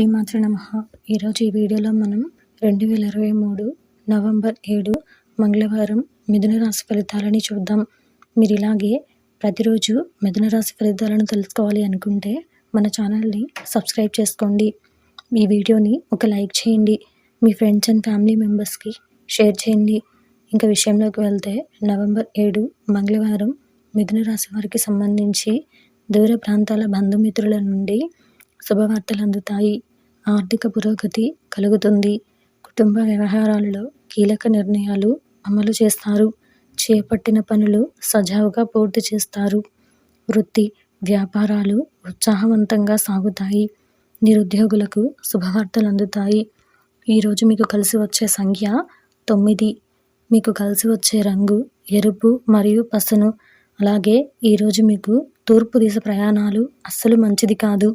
శ్రీమాత్ర నమ. ఈరోజు ఈ వీడియోలో మనం రెండు వేల ఇరవై మూడు నవంబర్ ఏడు మంగళవారం మిథున రాశి ఫలితాలని చూద్దాం. మీరు ఇలాగే ప్రతిరోజు మిథున రాశి ఫలితాలను తెలుసుకోవాలి అనుకుంటే మన ఛానల్ని సబ్స్క్రైబ్ చేసుకోండి. ఈ వీడియోని ఒక లైక్ చేయండి. మీ ఫ్రెండ్స్ అండ్ ఫ్యామిలీ మెంబర్స్కి షేర్ చేయండి. ఇంకా విషయంలోకి వెళ్తే నవంబర్ ఏడు మంగళవారం మిథున రాశి వారికి సంబంధించి దూర ప్రాంతాల బంధుమిత్రుల నుండి శుభవార్తలు అందుతాయి. ఆర్థిక పురోగతి కలుగుతుంది. కుటుంబ వ్యవహారాలలో కీలక నిర్ణయాలు అమలు చేస్తారు. చేపట్టిన పనులు సజావుగా పూర్తి చేస్తారు. వృత్తి వ్యాపారాలు ఉత్సాహవంతంగా సాగుతాయి. నిరుద్యోగులకు శుభవార్తలు అందుతాయి. ఈరోజు మీకు కలిసి వచ్చే సంఖ్య తొమ్మిది. మీకు కలిసి వచ్చే రంగు ఎరుపు మరియు పసును. అలాగే ఈరోజు మీకు తూర్పు దిశ ప్రయాణాలు అస్సలు మంచిది కాదు.